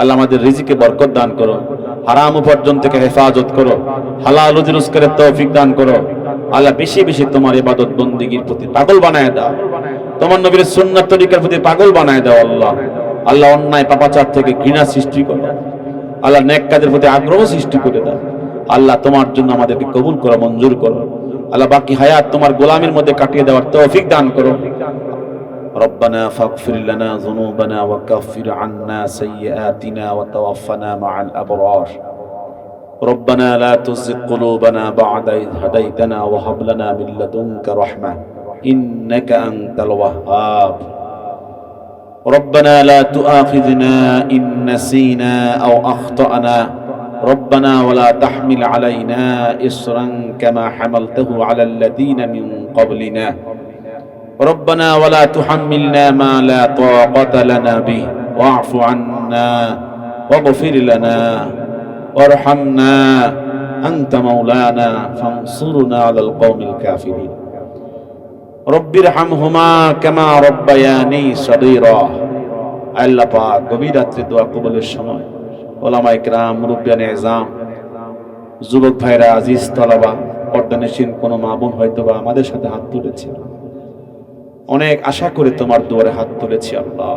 আল্লাহ আমাদের রিজিকে বরকত দান করো, হারাম উপার্জন থেকে হেফাজত করো, হালাল রুজি রোজগারের তৌফিক দান করো। আল্লাহ বেশি বেশি তোমার ইবাদত বন্দিগির প্রতি পাগল বানায় দাও। তোমার নবীর সুন্নাত তরিকার প্রতি পাগল বানায় দাও আল্লাহ। আল্লাহ অন্যায় পাপাচার থেকে ঘৃণা সৃষ্টি করো। আল্লাহ নেক কাজের প্রতি আগ্রহ সৃষ্টি করে দাও। আল্লাহ তোমার জন্য আমাদেরকে কবুল করো, মঞ্জুর করো। আল্লাহ বাকি হায়াত তোমার গোলামের মধ্যে কাটিয়ে দেওয়ার তৌফিক দান করো। ربنا فاغفر لنا ذنوبنا وكفر عنا سيئاتنا وتوفنا مع الأبرار. ربنا لا تزغ قلوبنا بعد إذ هديتنا وهب لنا من لدنك رحمة إنك أنت الوهاب. ربنا لا تؤاخذنا إن نسينا أو أخطأنا. ربنا ولا تحمل علينا إصرا كما حملته على الذين من قبلنا. ربنا ولا تحملنا ما لا طاقة لنا به واعف عنا واغفر لنا وارحمنا أنت مولانا فانصرنا على القوم الكافرين رب ارحمهما كما ربياني صغيرا আল্লাহ পাক গভীর রাত্রে দোয়া কবুলের সময় ওলামা ইকরাম মুরব্বিয়ান এজাম যুবক ভাইরা আজিজ তলাবা পর্দানেশীন কোনো মা বোন হয়তো বা আমাদের সাথে হাত তুলেছে অনেক আশা করে তোমার দুয়ারে হাত তুলেছি আল্লাহ।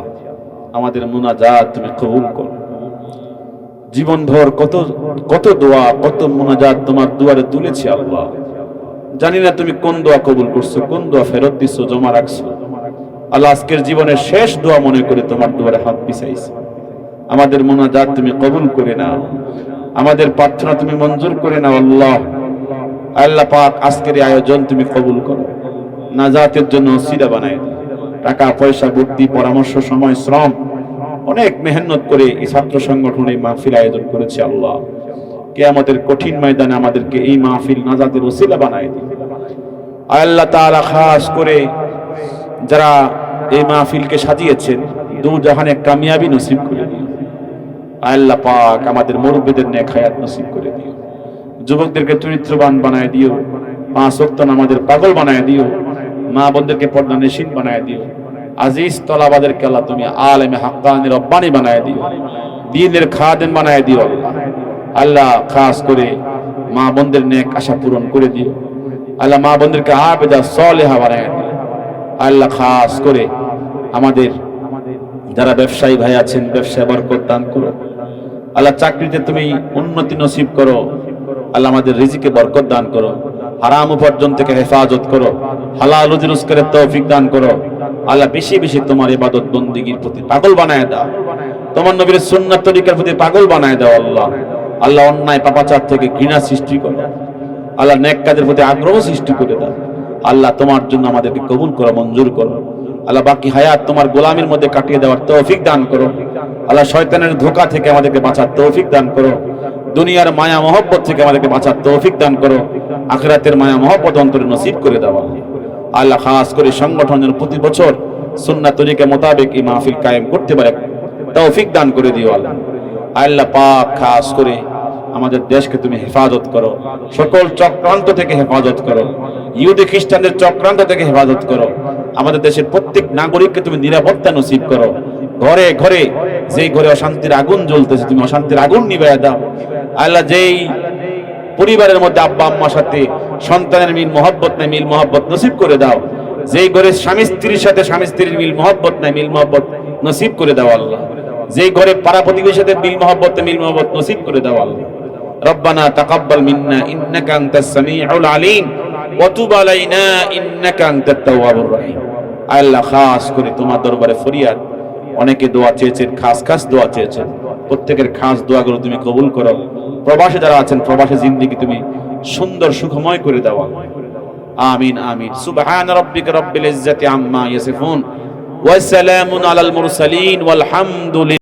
আমাদের মুনাজাত তুমি কবুল করো। জীবনভর কত কত দোয়া, কত মুনাজাত তোমার দুয়ারে তুলেছি আল্লাহ। জানি না তুমি কোন দোয়া কবুল করছ, কোন দোয়া ফেরত দিচ্ছ জমা রাখছো। আল্লাহ আজকের জীবনের শেষ দোয়া মনে করে তোমার দুয়ারে হাত পিছাইছি আমাদের মোনাজাত তুমি কবুল করে নাও। আমাদের প্রার্থনা তুমি মঞ্জুর করে নাও আল্লাহ। আল্লাহ পাক আজকের আয়োজন তুমি কবুল করো। নাজাতের জন্য সিরা বানায়। টাকা, পয়সা, বুদ্ধি, পরামর্শ, সময়, শ্রম, অনেক মেহনত করে এই ছাত্র সংগঠন মাহফিল আয়োজন করেছে আল্লাহ। কে আমাদের কঠিন ময়দানে আমাদেরকে এই মাহফিল নাজাতের ওসিলা বানায় দিন আল্লাহ তাআলা খাস করে যারা এই মাহফিলকে সাজিয়েছেন দু জাহানে কামিয়াবি নসিব করে দিন আল্লাহ পাক আমাদের মুরব্বীদের নেক হায়াত নসিব করে দিও। যুবকদেরকে চরিত্রবান বানায় দিও। পাঁচ সত্তন আমাদের পাগল বানায় দিও। মা বোনদেরকে পর্দা নেশিন বানায় দিও। আজিজ তলাবাদেরকে আল্লাহ তুমি আলেমে হাক্কানি রব্বানি বানায় দিও। দিনের খাদেন বানায় দিও আল্লাহ। খাস করে মা বোনদের নেক আশা পূরণ করে দিও। আল্লাহ মা বোনদেরকে আবেদা সলেহা বানায় দিও। আল্লাহ খাস করে আমাদের যারা ব্যবসায়ী ভাই আছেন, ব্যবসায় বরকত দান করো। আল্লাহ চাকরিতে তুমি উন্নতি নসিব করো। আল্লাহ আমাদের রিজিকে বরকত দান করো, হারাম উপার্জন থেকে হেফাজত করো, হালাল রুজি রোজগারের তৌফিক দান করো। আল্লাহ বেশি বেশি তোমার ইবাদত বন্দিগির প্রতি পাগল বানায় দাও। তোমার নবীর সুন্নাত তরিকার প্রতি পাগল বানায় দাও আল্লাহ। আল্লাহ অন্যায় পাপাচার থেকে ঘৃণা সৃষ্টি করো। আল্লাহ নেক কাজের প্রতি আগ্রহ সৃষ্টি করে দাও। আল্লাহ তোমার জন্য আমাদেরকে কবুল করো, মঞ্জুর করো। আল্লাহ বাকি হায়াত তোমার গোলামের মধ্যে কাটিয়ে দেওয়ার তৌফিক দান করো। আল্লাহ শয়তানের ধোকা থেকে আমাদেরকে বাঁচার তৌফিক দান করো। দুনিয়ার মায়া, মহব্বত থেকে আমাদেরকে বাঁচার তৌফিক দান করো। আখরাতের মায়া, মহব্বত অন্তরে নসিব করে দেওয়া আল্লাহ। খাস করে সংগঠন যেন প্রতি বছর সুন্না তরিকা মোতাবেক এই মাহফিল কায়েম করতে পারে। তৌফিক দান করে দিও আল্লাহ। আল্লাহ পাক খাস করে আমাদের দেশকে তুমি হেফাজত করো। সকল চক্রান্ত থেকে হেফাজত করো। ইহুদি, খ্রিস্টানদের চক্রান্ত থেকে হেফাজত করো। আমাদের দেশের প্রত্যেক নাগরিককে তুমি নিরাপত্তা নসিব করো। ঘরে ঘরে, যেই ঘরে অশান্তির আগুন জ্বলতেছে, তুমি অশান্তির আগুন নিভাইয়া দাও। আল্লাহ যেই পরিবারের মধ্যে আব্বা, আম্মার সাথে সন্তানের মিল, মহব্বত নাই, মিল, মহব্বত নসিব করে দাও। যেই ঘরে স্বামী স্ত্রীর সাথে স্বামী স্ত্রীর মিল, মহব্বত নাই, মিল, মহব্বত নসিব করে দাও আল্লাহ। যেই ঘরে পাড়া প্রতিবেশীর সাথে মিল, মহব্বত মিল, মহব্বত নসিব করে দাও আল্লাহ। রব্বানা তাকাব্বাল মিন্না ইন্নাকা আনতাস সামিউল আলিম, ওয়া তুব আলাইনা ইন্নাকা আনতাত তাওয়াবুর রহিম। আল্লাহ খাস করে তোমার দরবারে ফরিয়াদ। অনেকে দোয়া চেয়েছেন, খাস খাস দোয়া চেয়েছেন। প্রত্যেকের খাস দোয়াগুলো তুমি কবুল করো। প্রবাসে যারা আছেন, প্রবাসে জিন্দিগি তুমি সুন্দর, সুখময় করে দেওয়া আমিন আমিন। সুবহান রাব্বিকা রাব্বিল ইজ্জাতি আম্মা ইয়াসিফুন। ওয়া সালামুন আলাল মুরসালিন। ওয়াল হামদুলিল্লাহ